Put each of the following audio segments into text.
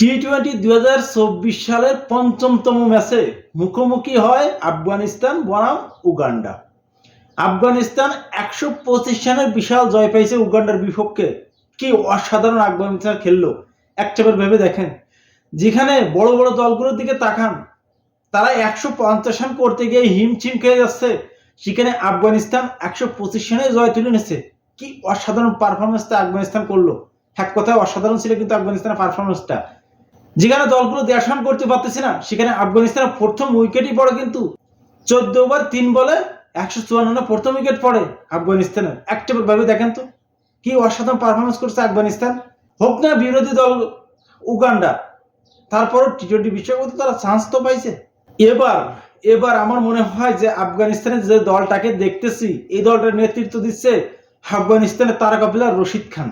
T twenty হাজার চব্বিশ সালের পঞ্চমতম ম্যাচে মুখোমুখি হয় আফগানিস্তান বনাম উগান্ডা। আফগানিস্তান একশো পঁচিশ রানের বিশাল জয় পেয়েছে উগান্ডার বিপক্ষে। কি অসাধারণ আফগানিস্তান খেললো একটাবার ভেবে দেখেন। যেখানে বড় বড় দলগুলোর দিকে তাকান, তারা একশো পঞ্চাশ রান করতে গিয়ে হিমছিম খেয়ে যাচ্ছে। সেখানে আফগানিস্তান একশো পঁচিশ রানে জয় তুলে নিচ্ছে কি অসাধারণ পারফরমেন্সটা আফগানিস্তান করল। এক কথায় অসাধারণ ছিল কিন্তু আফগানিস্তানের পারফরমেন্সটা যেখানে দলগুলো দেড় রান করতে পারতেছে না, সেখানে আফগানিস্তানের প্রথম উইকেটই পড়ে কিন্তু। চোদ্দ ওভার তিন বলে একশো চুয়ান্ন প্রথম উইকেট পড়ে আফগানিস্তানের। একটা ভাবে দেখেন তো, কি অসাধারণ পারফরমেন্স করছে আফগানিস্তান। হোক না বিরোধী দল উগান্ডা, তারপরও টি টোয়েন্টি বিশ্বকাপে তারা চান্স তো পাইছে। এবার এবার আমার মনে হয় যে আফগানিস্তানের যে দলটাকে দেখতেছি, এই দলটার নেতৃত্ব দিচ্ছে আফগানিস্তানের তারকা প্লেয়ার রশিদ খান।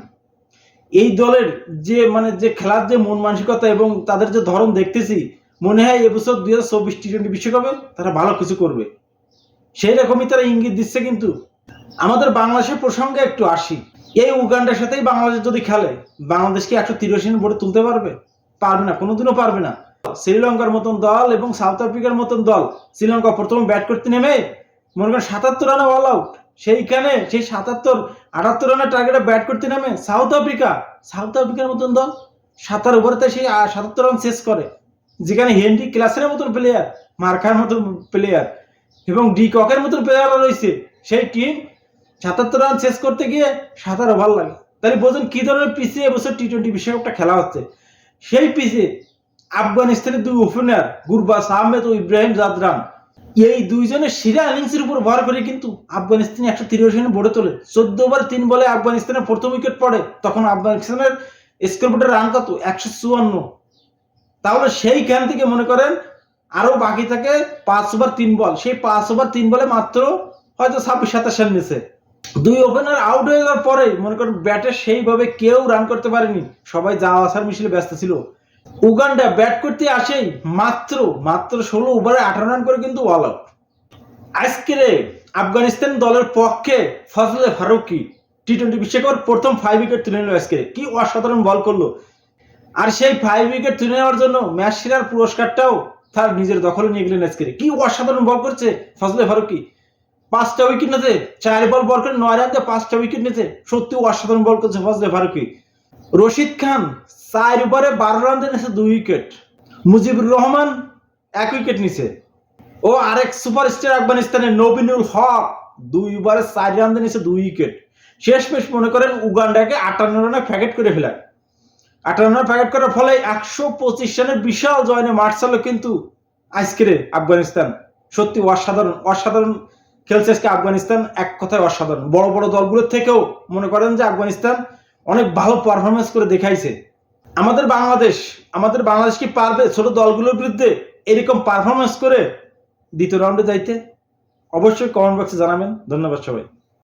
এই দলের যে মানে যে খেলার যে মন মানসিকতা এবং তাদের যে ধরন দেখতেছি, মনে হয় এবছর দুই হাজার চব্বিশ টি টোয়েন্টি বিশ্বকাপে তারা ভালো কিছু করবে। সেই রকমই তারা ইঙ্গিত দিচ্ছে কিন্তু। আমাদের বাংলাদেশের প্রসঙ্গে একটু আসি। এই উগান্ডার সাথেই বাংলাদেশ যদি খেলে বাংলাদেশ কি একশো তিরাশি বোর্ডে তুলতে পারবে? পারবে না, কোনোদিনও পারবে না। শ্রীলঙ্কার মতন দল এবং সাউথ আফ্রিকার মতন দল, শ্রীলঙ্কা প্রথম ব্যাট করতে নেমে মনে করেন সাতাত্তর রানে অল আউট সেইখানে সেই সাতাত্তর, আটাত্তর রানের টার্গেটে ব্যাট করতে নামে সাউথ আফ্রিকা সাউথ আফ্রিকার মতন দল, সাতার ওভারেতে সেই সাতাত্তর রান শেষ করে। যেখানে হেনরি ক্লাসের মতন প্লেয়ার মার্কার মতন প্লেয়ার এবং ডি ককের মতন প্লেয়াররা রয়েছে। সেই টিম সাতাত্তর রান শেষ করতে গিয়ে সাতার ওভার লাগে। তাহলে বোঝেন কি ধরনের পিছিয়ে এবছর টি টোয়েন্টি বিশ্বকাপটা খেলা হচ্ছে। সেই পিছিয়ে আফগানিস্তানের দুই ওপেনার গুরবাস আহমেদ ও ইব্রাহিম জাদরান। এই দুইজনের সেরা ইনিংসের উপর ভর করে কিন্তু আফগানিস্তান একশো তিরাশি রান ভরে তোলে। চোদ্দ ওভার তিন বলে আফগানিস্তানের প্রথম উইকেট পড়ে, তখন আফগানিস্তানের স্কোরবোর্ডের রান কত? একশো চুয়ান্ন। তাহলে সেইখান থেকে মনে করেন আরও বাকি থাকে পাঁচ ওভার তিন বল। সেই পাঁচ ওভার তিন বলে মাত্র হয়তো ছাব্বিশ, সাতাশ রান নিছে। দুই ওপেনার আউট হয়ে যাওয়ার পরে মনে করেন ব্যাটে সেইভাবে কেউ রান করতে পারেনি। সবাই যাওয়া আসার মিছিলে ব্যস্ত ছিল। উগান্ডা ব্যাট করতে আসেই মাত্র মাত্র ষোলো ওভারে আঠারো রান করে কিন্তু অল আউট। আজকের আফগানিস্তান দলের পক্ষে ফজলে ফারুকি টি টোয়েন্টি বিশ্বকাপের প্রথম ফাইভ উইকেট তুলে নিল আজকে। কি অসাধারণ বল করল। আর সেই ফাইভ উইকেট তুলে নেওয়ার জন্য ম্যাচ সেরার পুরস্কারটাও তার নিজের দখলে নিয়ে গেলেন আজকে কি অসাধারণ বল করছে ফজলে ফারুকি। পাঁচটা উইকেট নিতে চার বল বল করে নয় রান দিয়ে পাঁচটা উইকেট নিতে সত্যি অসাধারণ বল করছে ফজলে ফারুকি। রশিদ খান চার ওভারে বারো রান নিয়েছে দুই উইকেট। মুজিবুর রহমান এক উইকেট নিছে। ও আরেক সুপারস্টার আফগানিস্তানের নবিনুল হক দুই ওভারে চার রান নিয়েছে দুই উইকেট। শেষমেশ মনে করেন উগান্ডাকে আটান্ন রানে ফ্যাকেট করে ফেলায়। আটান্ন রান প্যাকেট করার ফলে একশো পঁচিশ রানের বিশাল জয়নে মাঠ চালো কিন্তু আজকের আফগানিস্তান। সত্যি অসাধারণ অসাধারণ খেলছে আজকে আফগানিস্তান, এক কথায় অসাধারণ। বড় বড় দলগুলোর থেকেও মনে করেন যে আফগানিস্তান অনেক ভালো পারফরমেন্স করে দেখাইছে। আমাদের বাংলাদেশ আমাদের বাংলাদেশ কি পারবে ছোট দলগুলোর বিরুদ্ধে এরকম পারফরমেন্স করে দ্বিতীয় রাউন্ডে যাইতে? অবশ্যই কমেন্ট বক্সে জানাবেন। ধন্যবাদ সবাই